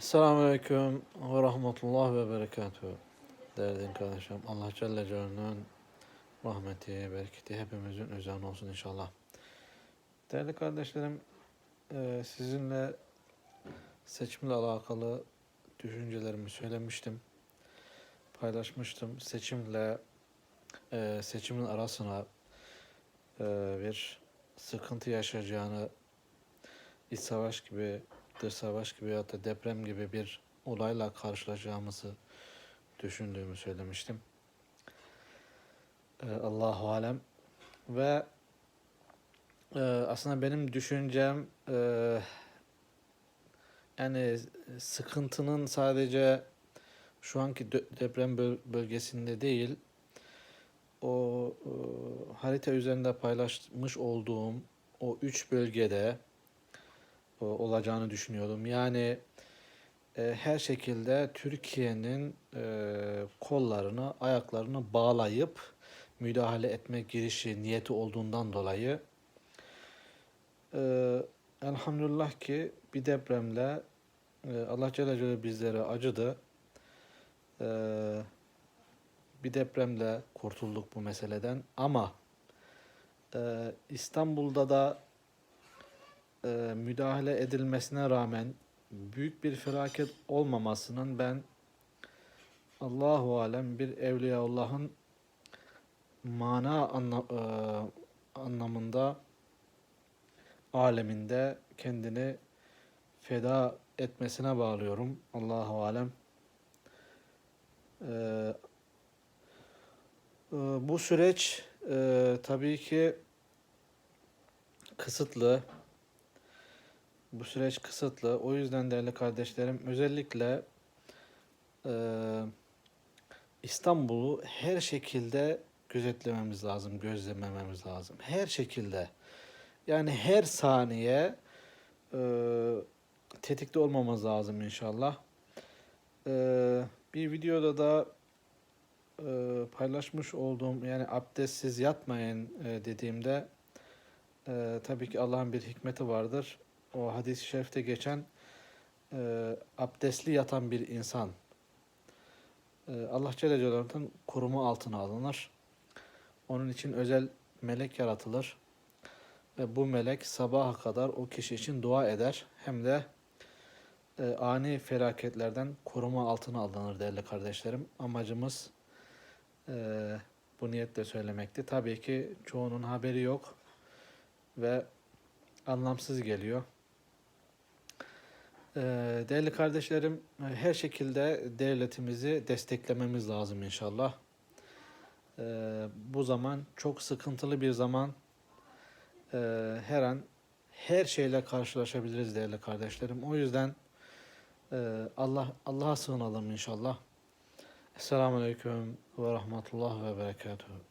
Esselamu Aleyküm ve Rahmetullah ve Berekatuhu. Değerli kardeşim, Allah Celle Celaluhu'nun rahmeti, bereketi hepimizin üzerine olsun inşallah. Değerli kardeşlerim, eee, sizinle seçimle alakalı düşüncelerimi söylemiştim. Paylaşmıştım. Seçimle eee, seçimin arasına eee, bir sıkıntı yaşayacağını iç savaş gibi, dış savaş gibi ya da deprem gibi bir olayla karşılaşacağımızı düşündüğümü söylemiştim. Ee, Allahu alem ve e, aslında benim düşüncem e, yani sıkıntının sadece şu anki deprem böl- bölgesinde değil o e, harita üzerinde paylaşmış olduğum o üç bölgede olacağını düşünüyordum. Yani e, her şekilde Türkiye'nin e, kollarını, ayaklarını bağlayıp müdahale etme girişi niyeti olduğundan dolayı e, elhamdülillah ki bir depremle e, Allah Celle Celaluhu bizlere acıdı. E, bir depremle kurtulduk bu meseleden ama e, İstanbul'da da e, müdahale edilmesine rağmen büyük bir felaket olmamasının ben Allahu alem bir Evliyaullah'ın mana anla, e, anlamında aleminde kendini feda etmesine bağlıyorum. Allahu alem. E, e, bu süreç e, tabii ki kısıtlı. Bu süreç kısıtlı. O yüzden değerli kardeşlerim özellikle e, İstanbul'u her şekilde gözetlememiz lazım, gözlemlememiz lazım. Her şekilde. Yani her saniye e, tetikte olmamız lazım inşallah. E, bir videoda da e, paylaşmış olduğum yani abdestsiz yatmayın e, dediğimde e, tabii ki Allah'ın bir hikmeti vardır o hadis-i şerifte geçen e, abdestli yatan bir insan e, Allah Celle Celaluhu'nun koruma altına alınır. Onun için özel melek yaratılır. Ve bu melek sabaha kadar o kişi için dua eder. Hem de e, ani felaketlerden koruma altına alınır değerli kardeşlerim. Amacımız e, bu niyetle söylemekti. Tabii ki çoğunun haberi yok ve anlamsız geliyor. Ee, Değerli kardeşlerim, her şekilde devletimizi desteklememiz lazım inşallah. Ee, Bu zaman çok sıkıntılı bir zaman. Ee, Her an her şeyle karşılaşabiliriz değerli kardeşlerim. O yüzden e, Allah Allah'a sığınalım inşallah. Esselamu Aleyküm ve Rahmetullah ve Berekatuhu.